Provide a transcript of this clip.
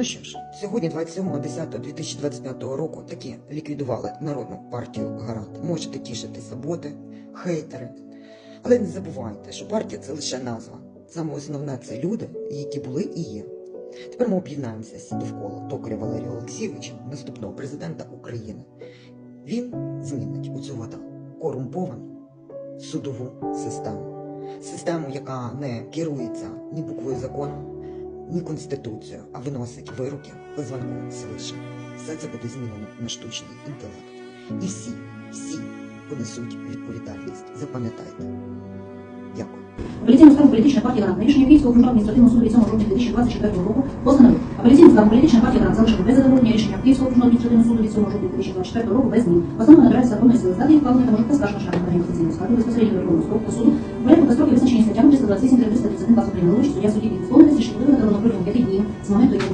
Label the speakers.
Speaker 1: Ну що ж, сьогодні, 27.10.2025 року, таки ліквідували Народну партію Гарант. Можете тішитися боти, хейтери. Але не забувайте, що партія це лише назва. Саме основне це люди, які були і є. Тепер ми об'єднаємося всі довкола Токаря Валерія Олексійовича, наступного президента України. Він змінить у цю вода корумповану судову систему. Систему, яка не керується ні буквою закону, ні конституцією, а виносить вироки дзвонку свише. Все це буде змінено на штучний інтелект. І всі, всі понесуть відповідальність. Запам'ятайте. Дякую.
Speaker 2: Апеляційну скаргу політична партія «Гарант» на рішення Київського окружного адміністративного суду від 7 жовтня 2024 року постановив. Апеляційну скаргу політична партія «Гарант» залишила без задоволення рішення Київського окружного адміністративного суду від 7 жовтня 2024 року без змін. Постанова набирає законної сили здати її ухвалення та може поскаржена шляхом апеляційної скарги безпосередньо Верховного суду порядку та строки визначені статтями 328 331 класу прийняли участь суддя судді від сповненості, що буде виготовлено протягом 5 днів з моменту його